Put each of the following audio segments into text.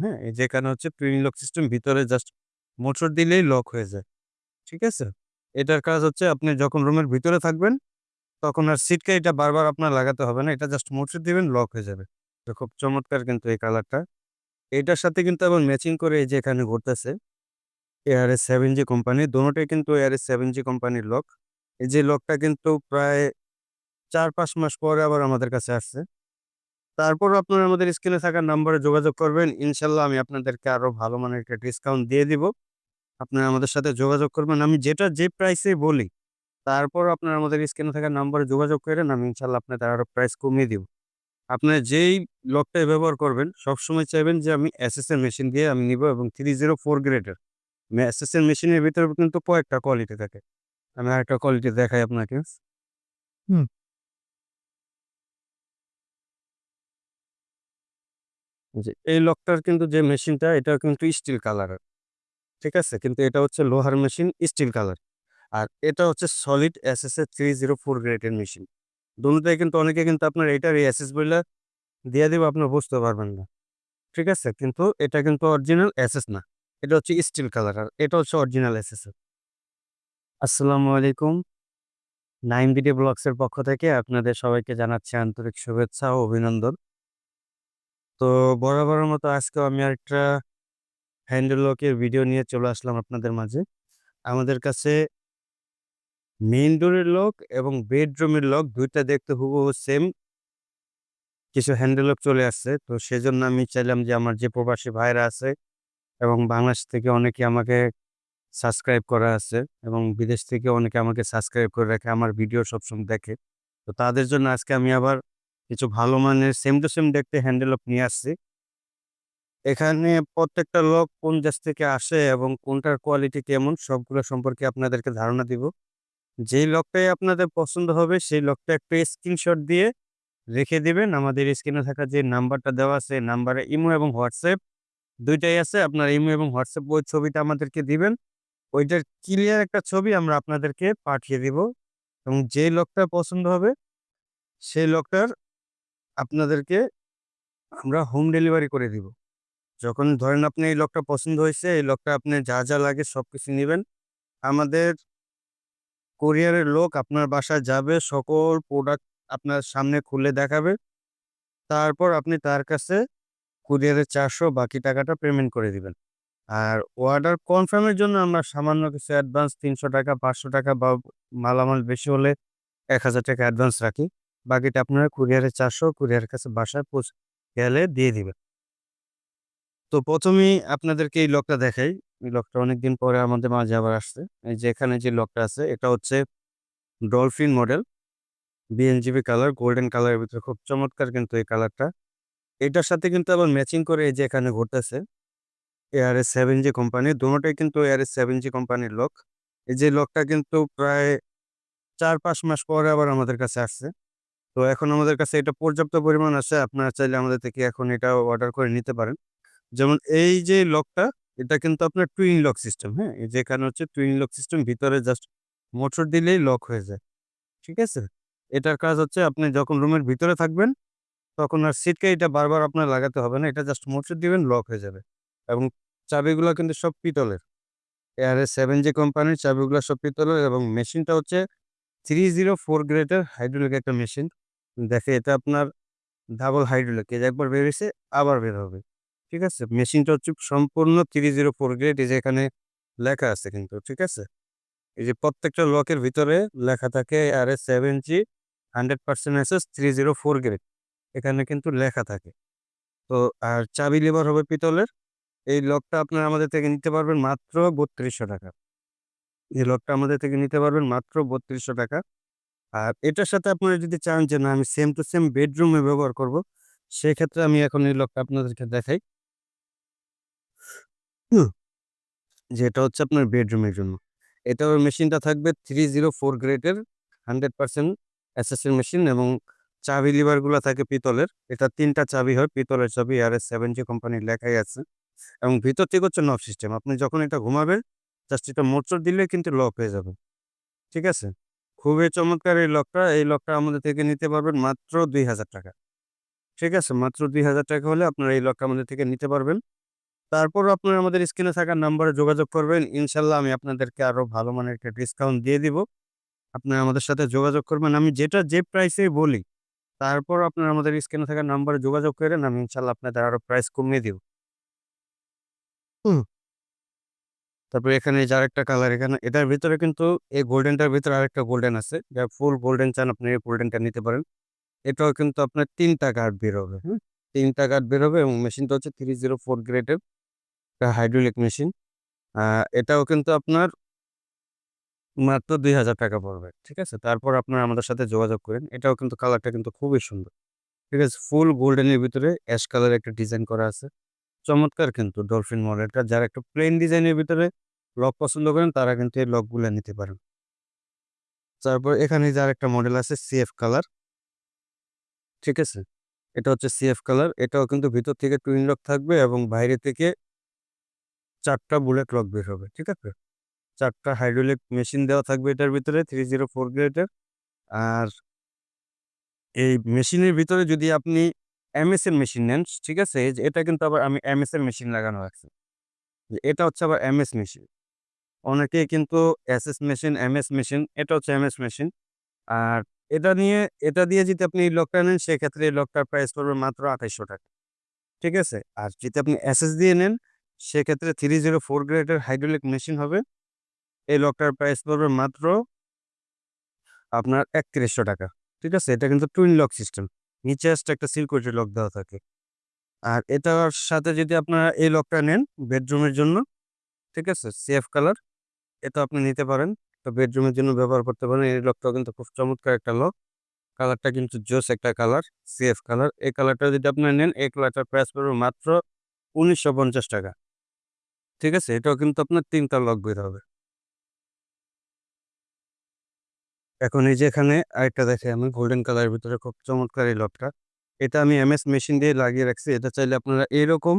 হ্যাঁ? এই যেখানে হচ্ছে টুইন লক সিস্টেম ভিতরে জাস্ট মোটর দিলেই লক হয়ে যায়। ঠিক আছে? এটার কাজ হচ্ছে আপনি যখন রুমের ভিতরে থাকবেন, তখন আর সিটকে এটা বারবার আপনার লাগাতে হবে না। এটা জাস্ট মোটর দিবেন লক হয়ে যাবে। খুব চমৎকার কিন্তু এই কালারটা। এটার সাথে কিন্তু আবার ম্যাচিং করে এই যে এখানে ঘুরতেছে এআরএস সেভেন জি কোম্পানি। দোনোটাই কিন্তু এআরএস সেভেন জি কোম্পানির লক। এই যে লকটা কিন্তু প্রায় ৪-৫ মাস পরে আবার আমাদের কাছে আসছে। তারপরও আপনারা আমাদের স্ক্রিনে থাকা নাম্বারে যোগাযোগ করবেন। ইনশাল্লাহ আমি আপনাদেরকে আরও ভালো মানের একটা ডিসকাউন্ট দিয়ে দিব। আপনারা আমাদের সাথে যোগাযোগ করবেন। আমি যেটা যে প্রাইসে বলি, তারপরও আপনারা আমাদের স্ক্রিনে থাকা নাম্বারে যোগাযোগ করেন। আমি ইনশাআল্লাহ আপনাদের আরও প্রাইস কমিয়ে দিব। আপনারা যেই লকটাই ব্যবহার করবেন, সবসময় চাইবেন যে আমি এসএস এর মেশিন দিয়ে আমি নিব এবং 304 গ্রেডের। মে এসএস এর মেশিনের ভিতরে কিন্তু কয়েকটা কোয়ালিটি থাকে। আমি আরেকটা কোয়ালিটি দেখাই আপনাকে। হুম। এই লকটার কিন্তু যে মেশিনটা এটা কিন্তু স্টিল কালারের। ঠিক আছে? কিন্তু এটা হচ্ছে লোহার মেশিন স্টিল কালার। আর এটা হচ্ছে সলিড এসএস এর 304 গ্রেডের মেশিন। দোনোটাই কিন্তু অনেকে কিন্তু আপনার এটার এসএস বইলা দিয়ে দিবে, আপনারা বুঝতে পারবেন না। ঠিক আছে? কিন্তু এটা কিন্তু অরিজিনাল এসএস না। এটা হচ্ছে স্টিল কালার আর এটা হচ্ছে অরিজিনাল এসএস এর। আসসালামু আলাইকুম। নাইম বিডি ব্লগস এর পক্ষ থেকে আপনাদের সবাইকে জানাচ্ছি আন্তরিক শুভেচ্ছা ও অভিনন্দন। তো বরাবরের মতো আজকেও আমি আরেকটা হ্যান্ডেল লকের ভিডিও নিয়ে চলে আসলাম আপনাদের মাঝে। আমাদের কাছে মেইন ডোরের লক এবং বেডরুমের লক দুইটা দেখতে হুবহু সেম। কিছু হ্যান্ডেল লক চলে আসছে। তো সেজন্য আমি চাইলাম যে আমার যে প্রবাসী ভাইরা আছে এবং বাংলাদেশ থেকে অনেকে আমাকে সাবস্ক্রাইব করা আছে এবং বিদেশ থেকে অনেকে আমাকে সাবস্ক্রাইব করে রাখে। আমার ভিডিও সবসময় দেখে। তো তাদের জন্য আজকে আমি আবার কিছু ভালো মানের সেম টু সেম দেখতে হ্যান্ডেল লক নিয়ে আসছি। এখানে প্রত্যেকটা লক কোন দেশ থেকে আসে এবং কোনটার কোয়ালিটি কেমন সবগুলো সম্পর্কে আপনাদেরকে ধারণা দিব। যেই লকটাই আপনাদের পছন্দ হবে সেই লকটা একটা স্ক্রিনশট দিয়ে রেখে দিবেন। আমাদের স্ক্রিনে থাকা যে নাম্বারটা দেওয়া আছে নাম্বারে ইমো এবং হোয়াটসঅ্যাপ দুইটাই আছে। আপনার ইমো এবং হোয়াটসঅ্যাপ ওই ছবিটা আমাদেরকে দিবেন। ওইটার ক্লিয়ার একটা ছবি আমরা আপনাদেরকে পাঠিয়ে দিব এবং যেই লকটা পছন্দ হবে সেই লকটার আপনাদেরকে আমরা হোম ডেলিভারি করে দিব। যখন ধরেন আপনি এই লকটা পছন্দ হয়েছে এই লকটা আপনি যা, যা লাগে সব কিছু নেবেন আমাদের কুরিয়ারের লোক আপনার বাসায় যাবে, সকল প্রোডাক্ট আপনার সামনে খুলে দেখাবে। তারপর আপনি তার কাছে কুরিয়ারের চারশো বাকি টাকাটা পেমেন্ট করে দিবেন। আর অর্ডার কনফার্মের জন্য আমরা সামান্য কিছু অ্যাডভান্স ৳৩০০, ৳৫০০ বা মালামাল বেশি হলে ৳১,০০০ অ্যাডভান্স রাখি। বাকিটা আপনারা কুরিয়ারের চারশো সহ কুরিয়ারের কাছে বাসায় পৌঁছে গেলে দিয়ে দিবেন। তো প্রথমেই আপনাদেরকে এই লকটা দেখাই। এই লকটা অনেকদিন পরে আমাদের মাঝে আবার আসছে। এই যে এখানে যে লকটা আছে এটা হচ্ছে dolphin model. B N G B colour, golden কালারের ভিতরে খুব চমৎকার কিন্তু এই কালারটা। এটার সাথে কিন্তু আবার ম্যাচিং করে এই যে এখানে ঘুরতেছে এআরএস 7G কোম্পানি। দোনোটাই কিন্তু এআরএস 7G কোম্পানির লক। এই যে লকটা কিন্তু প্রায় ৪-৫ মাস পরে আবার আমাদের কাছে আসছে। তো এখন আমাদের কাছে এটা পর্যাপ্ত পরিমাণ আছে। আপনারা চাইলে আমাদের থেকে এখন এটা অর্ডার করে নিতে পারেন। যেমন এই যে লকটা এটা কিন্তু আপনার টুইন লক সিস্টেম, হ্যাঁ? এই যে এখানে হচ্ছে টুইন লক সিস্টেম ভিতরে জাস্ট মোটর দিলেই লক হয়ে যায়। ঠিক আছে? এটার কাজ হচ্ছে আপনি যখন রুমের ভিতরে থাকবেন, তখন আর সিটকা এটা বারবার আপনার লাগাতে হবে না। এটা জাস্ট মোটর দিবেন লক হয়ে যাবে। এবং চাবিগুলা কিন্তু সব পিতলের। এআরএস 7G কোম্পানির চাবিগুলা সব পিতলের এবং মেশিনটা হচ্ছে 304 গ্রেডের হাইড্রোলিক একটা মেশিন। দেখে এটা আপনার ডাবল হাইড্রোলিক। এই একবার বের হইছে, আবার বের হবে। ঠিক আছে? মেশিনটা হচ্ছে সম্পূর্ণ 304 গ্রেড এই যে এখানে লেখা আছে কিন্তু। ঠিক আছে? এই যে প্রত্যেকটা লকের ভিতরে লেখা থাকে এআরএস 7G 100% এসএস 304 গ্রেড। এখানে কিন্তু লেখা থাকে। তো আর চাবি লিভার হবে পিতলের। এই লকটা আপনারা আমাদের থেকে নিতে পারবেন মাত্র ৳৩২০০ এই লকটা আমাদের থেকে নিতে পারবেন মাত্র ৳৩২০০ আর এটার সাথে আপনারা যদি চান যে না আমি সেম টু সেম বেডরুমে ব্যবহার করব, সেক্ষেত্রে আমি এখন এই লকটা আপনাদেরকে দেখাই। যে এটা হচ্ছে আপনার বেডরুমের জন্য। এটাও মেশিনটা থাকবে 304 গ্রেডের 100% এসএস এর মেশিন এবং চাবি লিভারগুলা থাকে পিতলের। এটা তিনটা চাবি হয় পিতলের চাবি এআরএস 7G কোম্পানির লেখাই আছে। এবং ভিতর থেকে হচ্ছে নব সিস্টেম। আপনি যখন এটা ঘুমাবেন জাস্ট এটা মোচড় দিলে কিন্তু লক হয়ে যাবে। ঠিক আছে? খুবই চমৎকার এই লকটা। এই লকটা আমাদের থেকে নিতে পারবেন মাত্র ৳২,০০০ ঠিক আছে? মাত্র ৳২,০০০ হলে আপনারা এই লকটা আমাদের থেকে নিতে পারবেন। তারপরও আপনারা আমাদের স্ক্রিনে থাকা নাম্বারে যোগাযোগ করবেন। ইনশাল্লাহ আমি আপনাদেরকে আরও ভালো মানের একটা ডিসকাউন্ট দিয়ে দিব। আপনারা আমাদের সাথে যোগাযোগ করবেন। আমি যেটা যে প্রাইসেই বলি, তারপরও আপনারা আমাদের স্ক্রিনে থাকা নাম্বারে যোগাযোগ করেন। আমি ইনশাল্লাহ আপনাদের আরও প্রাইস কমিয়ে দিব। হুম। তারপরে এখানে এই যে আরেকটা কালার এখানে এটার ভিতরে কিন্তু এই গোল্ডেনটার ভিতরে আরেকটা গোল্ডেন আছে। যা ফুল গোল্ডেন চান আপনি এই গোল্ডেনটা নিতে পারেন। এটাও কিন্তু আপনার ৩ টা কার্ড বের হবে, হ্যাঁ? ৩ টা কার্ড বের হবে এবং মেশিনটা হচ্ছে 304 গ্রেডের একটা হাইড্রোলিক মেশিন। এটাও কিন্তু আপনার মাত্র ৳২,০০০ পড়বে। ঠিক আছে? তারপর আপনারা আমাদের সাথে যোগাযোগ করেন। এটাও কিন্তু কালারটা কিন্তু খুবই সুন্দর। ঠিক আছে? ফুল গোল্ডেনের ভিতরে অ্যাশ কালারের একটা ডিজাইন করা আছে। চমৎকার কিন্তু ডলফিন মডেলটা। যারা একটু প্লেন ডিজাইনের ভিতরে লক পছন্দ করেন, তারা কিন্তু এই লকগুলা নিতে পারেন। তারপর এখানে যে আরেকটা মডেল আছে সিএফ কালার। ঠিক আছে? এটা হচ্ছে সিএফ কালার। এটাও কিন্তু ভিতর থেকে টুইন লক থাকবে এবং বাইরে থেকে চারটা বুলেট লক বের হবে। ঠিক আছে? চারটা হাইড্রোলিক মেশিন দেওয়া থাকবে এটার ভিতরে 304 গ্রেডের। আর এই মেশিনের ভিতরে যদি আপনি এমএস এর মেশিন নেন, ঠিক আছে? এটা কিন্তু আবার আমি এমএস এর মেশিন লাগানো আছে। এটা হচ্ছে আবার এমএস মেশিন। অনেকে কিন্তু এসএস মেশিন, এমএস মেশিন, এটা হচ্ছে এমএস মেশিন। আর এটা নিয়ে এটা দিয়ে যদি আপনি এই লকটা নেন সেক্ষেত্রে এই লকটার প্রাইস পড়বে মাত্র ৳২৮০০ ঠিক আছে? আর যদি আপনি এসএস দিয়ে নেন সেক্ষেত্রে 304 গ্রেডের হাইড্রোলিক মেশিন হবে। এই লকটার প্রাইস পড়বে মাত্র আপনার ৳৩১০০ ঠিক আছে? এটা কিন্তু টুইন লক সিস্টেম। নিচে জাস্ট একটা সিকিউরিটি লক দেওয়া থাকে। আর এটার সাথে যদি আপনারা এই লকটা নেন বেডরুমের জন্য, ঠিক আছে? C F colour. এটা আপনি নিতে পারেন। তো বেডরুমের জন্য ব্যবহার করতে পারেন। এই লকটাও কিন্তু খুব চমৎকার একটা লক। কালারটা কিন্তু জোস একটা কালার, সিএফ কালার। এই কালারটা যদি আপনারা নেন এই কালারটার প্রাইস পড়বে মাত্র ৳১৯৫০ ঠিক আছে? এটাও কিন্তু আপনার ৩ টা লক বের হবে। এখন এই যে এখানে আরেকটা দেখে আমি গোল্ডেন কালারের ভিতরে খুব চমৎকার এই লকটা। এটা আমি এমএস মেশিন দিয়ে লাগিয়ে রাখছি। এটা চাইলে আপনারা এরকম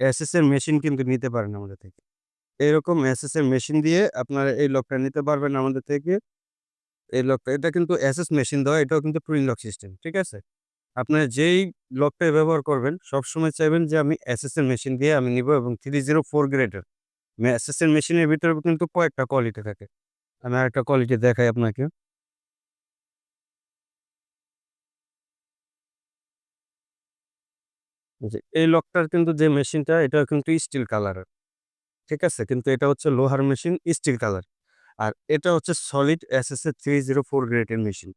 এর মেশিন কিন্তু নিতে পারেন আমাদের থেকে। এরকম এর মেশিন দিয়ে আপনারা এই লকটা নিতে পারবেন আমাদের থেকে। এই লকটা এটা কিন্তু এসএস মেশিন দেওয়া, এটাও কিন্তু টুইন লক সিস্টেম। ঠিক আছে? আপনারা যেই লকটাই ব্যবহার করবেন, সবসময় চাইবেন যে আমি এসএস এর মেশিন দিয়ে আমি নিবো এবং 304 গ্রেডের। মে এসএস এর মেশিনের ভিতরে কিন্তু কয়েকটা কোয়ালিটি থাকে। আমি আরেকটা কোয়ালিটি দেখাই আপনাকে। জি, এই লকটার কিন্তু যে মেশিনটা এটা কিন্তু স্টিল কালারের। ঠিক আছে? কিন্তু এটা হচ্ছে লোহার মেশিন স্টিল কালার। আর এটা হচ্ছে সলিড এসএস এর 304 গ্রেডের মেশিন।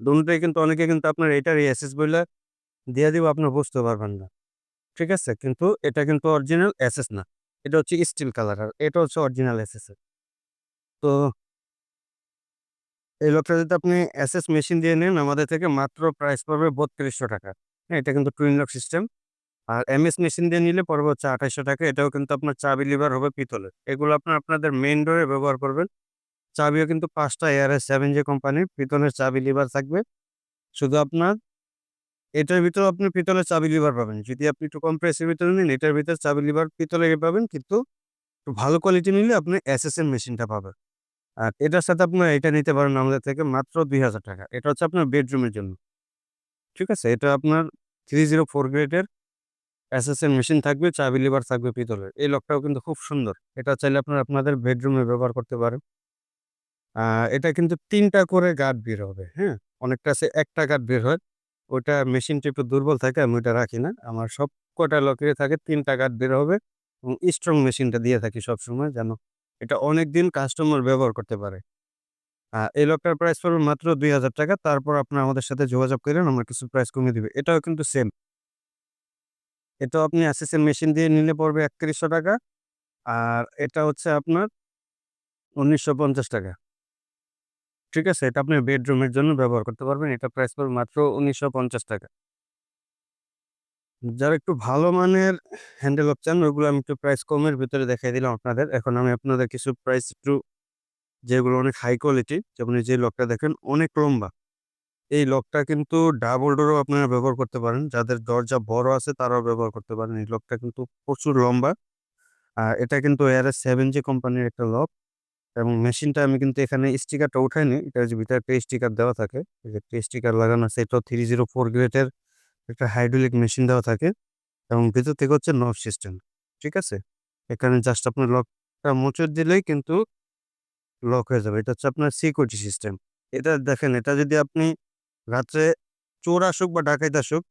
দোনোটাই কিন্তু অনেকে কিন্তু আপনার এটার এসএস বইলা দিয়ে দিব আপনার বুঝতে পারবেন না। ঠিক আছে? কিন্তু এটা কিন্তু অরিজিনাল এসএস না। এটা হচ্ছে স্টিল কালার আর এটা হচ্ছে অরিজিনাল এসএস এর। তো এই লকটা যদি আপনি এসএস মেশিন দিয়ে নেন আমাদের থেকে মাত্র প্রাইস পড়বে ৳৩২০০ হ্যাঁ? এটা কিন্তু টুইন লক সিস্টেম। আর এমএস মেশিন দিয়ে নিলে পড়বে হচ্ছে ৳২৮০০ এটাও কিন্তু আপনার চাবি লিভার হবে পিতলের। এগুলো আপনার আপনাদের মেইন ডোরে ব্যবহার করবেন। চাবিও কিন্তু ৫ টা সেভেন 7J কোম্পানির পিতলের চাবি লিভার থাকবে। শুধু আপনার এটার ভিতরেও আপনি পিতলের চাবি লিভার পাবেন। যদি আপনি একটু কম প্রাইসের ভিতরে নিন, এটার ভিতরে চাবি লিভার পিতলে পাবেন কিন্তু একটু ভালো কোয়ালিটি নিলে আপনি এসএস এর মেশিনটা পাবেন। আর এটার সাথে আপনারা এটা নিতে পারেন আমাদের থেকে মাত্র ৳২০০০ এটা হচ্ছে আপনার বেডরুমের জন্য। ঠিক আছে? এটা আপনার 304 গ্রেডের এসএস মেশিন থাকবে, চাবি লিভার থাকবে পিতলের। এই লকটাও কিন্তু খুব সুন্দর। এটা চাইলে আপনারা আপনাদের বেডরুমে ব্যবহার করতে পারেন। এটা কিন্তু তিনটা করে গার্ড বের হবে, হ্যাঁ? অনেকটা আছে ১ টা গার্ড বের হয়। ওইটা মেশিনটা একটু দুর্বল থাকে আমি ওইটা রাখি না। আমার সব কটা লকেরই থাকে ৩ টা গার্ড বের হবে এবং স্ট্রং মেশিনটা দিয়ে থাকি সবসময় যেন এটা অনেকদিন কাস্টমার ব্যবহার করতে পারে। এই লকটার প্রাইস পড়বে মাত্র ৳২০০০ তারপর আপনারা আমাদের সাথে যোগাযোগ করেন আমরা কিছু প্রাইস কমিয়ে দিবে। এটাও কিন্তু সেম। এটাও আপনি এর মেশিন দিয়ে নিলে পড়বে ৳৩১০০ আর এটা হচ্ছে আপনার ৳১৯৫০ ঠিক আছে? এটা আপনি বেডরুমের জন্য ব্যবহার করতে পারবেন। এটা প্রাইস পড়বে মাত্র ৳১৯৫০ যারা একটু ভালো মানের হ্যান্ডেল লক চান ওগুলো আমি একটু প্রাইস কমের ভিতরে দেখাই দিলাম আপনাদের। এখন আমি আপনাদের কিছু প্রাইস একটু, যেগুলো অনেক হাই কোয়ালিটি যেমন যে লকটা দেখেন, অনেক লম্বা। এই লকটা কিন্তু ডাবল ডোরও আপনারা ব্যবহার করতে পারেন। যাদের দরজা বড় আছে, তারাও ব্যবহার করতে পারেন। এই লকটা কিন্তু প্রচুর লম্বা। আর এটা কিন্তু এর সেভেন জি কোম্পানির একটা লক এবং মেশিনটা আমি কিন্তু এখানে স্টিকারটা উঠাইনি। এটা যে ভিতরে একটা স্টিকার দেওয়া থাকে। একটা স্টিকার লাগানো আছে। এটাও 304 গ্রেডের একটা হাইড্রোলিক মেশিন দেওয়া থাকে এবং ভিতর থেকে হচ্ছে নব সিস্টেম। ঠিক আছে? এখানে জাস্ট আপনার লকটা মোচড় দিলেই কিন্তু লক হয়ে যাবে। এটা হচ্ছে আপনার সিকিউরিটি সিস্টেম। এটা দেখেন, এটা যদি আপনি রাত্রে চোর আসুক বা ডাকাইত আসুক,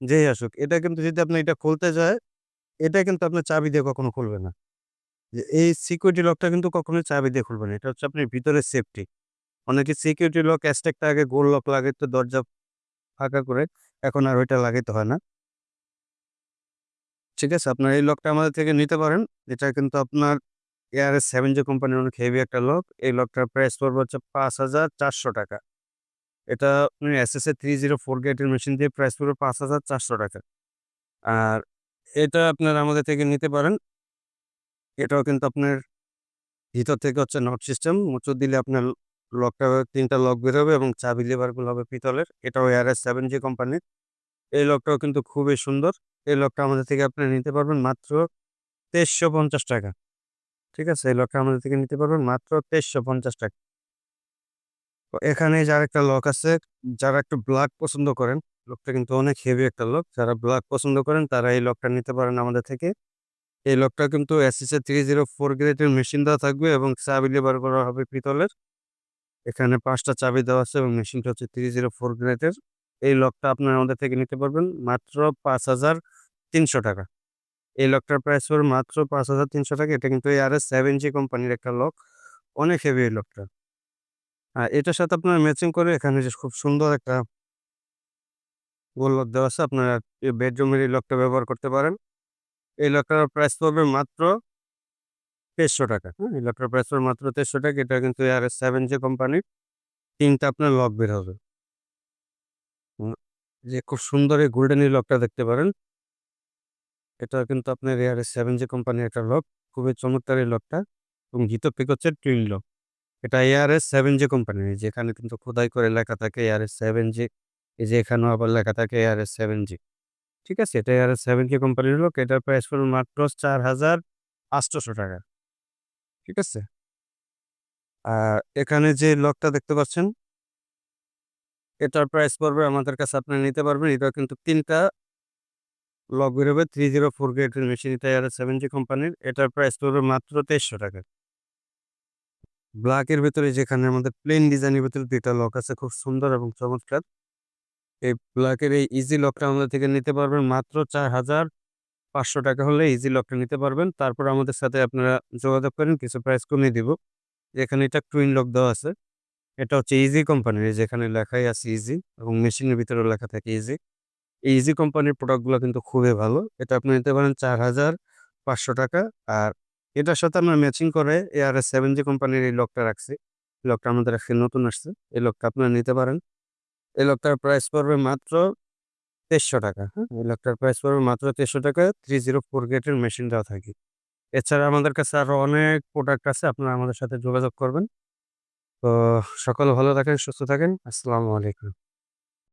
যেই আসুক, এটা কিন্তু যদি আপনি এটা খুলতে যায়, এটা কিন্তু আপনার চাবি দিয়ে কখনো খুলবে না। যে এই সিকিউরিটি লকটা কিন্তু কখনোই চাবি দিয়ে খুলবে না। এটা হচ্ছে আপনার ভিতরের সেফটি। অনেকে সিকিউরিটি লক অ্যাজটেকটা আগে গোল লক লাগাইতো দরজা ফাঁকা করে। এখন আর ওইটা লাগাইতে হয় না। ঠিক আছে? আপনার এই লকটা আমাদের থেকে নিতে পারেন। এটা কিন্তু আপনার এআরএস 7J কোম্পানির অনেক হেভি একটা লক। এই লকটার প্রাইস পড়বে হচ্ছে ৳৫,৪০০ এটা আপনি এসএসএ 304 গ্রেডের মেশিন দিয়ে প্রাইস পড়বে ৳৫,৪০০ আর এটা আপনার আমাদের থেকে নিতে পারেন। এটাও কিন্তু আপনার ভিতর থেকে হচ্ছে নট সিস্টেম। মোচড় দিলে আপনার লকটা ৩ টা লক বের হবে এবং চাবি লিভারগুলো হবে পিতলের। এটাও এস সেভেন জি কোম্পানির। এই লকটাও কিন্তু খুবই সুন্দর। এই লকটা আমাদের থেকে আপনি নিতে পারবেন মাত্র ৳২৩৫০ ঠিক আছে? এই লকটা আমাদের থেকে নিতে পারবেন মাত্র ৳২৩৫০ তো এখানে যার একটা লক আছে, যারা একটু ব্লাক পছন্দ করেন, লকটা কিন্তু অনেক হেভি একটা লক। যারা ব্লাক পছন্দ করেন তারা এই লকটা নিতে পারেন আমাদের থেকে। এই লকটা কিন্তু এসএসএ 304 গ্রেডের মেশিন দেওয়া থাকবে এবং চাবি লিভার করা হবে পিতলের। এখানে পাঁচটা চাবি দেওয়া আছে এবং মেশিনটা হচ্ছে 304 গ্রেডের। এই লকটা আপনারা আমাদের থেকে নিতে পারবেন মাত্র ৳৫,৩০০ এই লকটার প্রাইস পড়বে মাত্র ৳৫,৩০০ এটা কিন্তু এআরএস 7J কোম্পানির একটা লক। অনেক হেভি এই লকটা। এটার সাথে আপনারা ম্যাচিং করে এখানে যে খুব সুন্দর একটা গোল লক দেওয়া আছে। আপনারা বেডরুমের এই লকটা ব্যবহার করতে পারেন। এই লকটার প্রাইস পড়বে মাত্র ৳৩৫০ হ্যাঁ? এই লকটার প্রাইস পড়বে মাত্র ৳৩৫০ এটা কিন্তু আর সেভেন 7J কোম্পানির। তিনটা আপনার লক বের হবে। যে খুব সুন্দর এই গোল্ডেন এই লকটা দেখতে পারেন। এটা কিন্তু আপনার এআরএস 7J কোম্পানির একটা লক। খুবই চমৎকার এই লকটা এবং ভিতর থেকে হচ্ছে টুইন লক। এটা এআরএস 7J কোম্পানির। এই যে এখানে কিন্তু খোদাই করে লেখা থাকে এআরএস 7J এই যে এখানেও আবার লেখা থাকে এআরএস 7J ঠিক আছে? এটা এআরএস 7J কোম্পানির লক। এটার প্রাইস পড়বে মাত্র ৳৪,৮০০ ঠিক আছে? আর এখানে যে লকটা দেখতে পাচ্ছেন এটার প্রাইস পড়বে আমাদের কাছে আপনারা নিতে পারবেন। এটাও কিন্তু ৩ টা লক বের হবে 304 গ্রেডের মেশিন এটা এআরএস 7J কোম্পানির। এটার প্রাইস পড়বে মাত্র ৳২৩০০ ব্লাকের ভেতরে যেখানে আমাদের প্লেন ডিজাইনের ভেতরে ২ টা লক আছে খুব সুন্দর এবং চমৎকার। এই ব্লাকের এই ইজি লকটা আমাদের থেকে নিতে পারবেন মাত্র ৳৪,৫০০ হলে ইজি লকটা নিতে পারবেন। তারপর আমাদের সাথে আপনারা যোগাযোগ করেন কিছু প্রাইস কমিয়ে দিব। এখানে এটা টুইন লক দেওয়া আছে। এটা হচ্ছে ইজি কোম্পানির। যেখানে লেখাই আছে ইজি এবং মেশিনের ভিতরেও লেখা থাকে ইজি। এই ইজি কোম্পানির প্রোডাক্টগুলো কিন্তু খুবই ভালো। এটা আপনি নিতে পারেন ৳৪,৫০০ আর এটার সাথে আমরা ম্যাচিং করে এআরএস 7J কোম্পানির এই লকটা রাখছি। লকটা আমাদের আজকে নতুন আসছে। এই লকটা আপনারা নিতে পারেন। এই লকটার প্রাইস পড়বে মাত্র ৳২৩০০ হ্যাঁ? এই লকটার প্রাইস পড়বে মাত্র ৳২৩০০ 304 গ্রেডের মেশিন দেওয়া থাকে। এছাড়া আমাদের কাছে আরও অনেক প্রোডাক্ট আছে। আপনারা আমাদের সাথে যোগাযোগ করবেন। তো সকল ভালো থাকেন, সুস্থ থাকেন। আসসালামু আলাইকুম।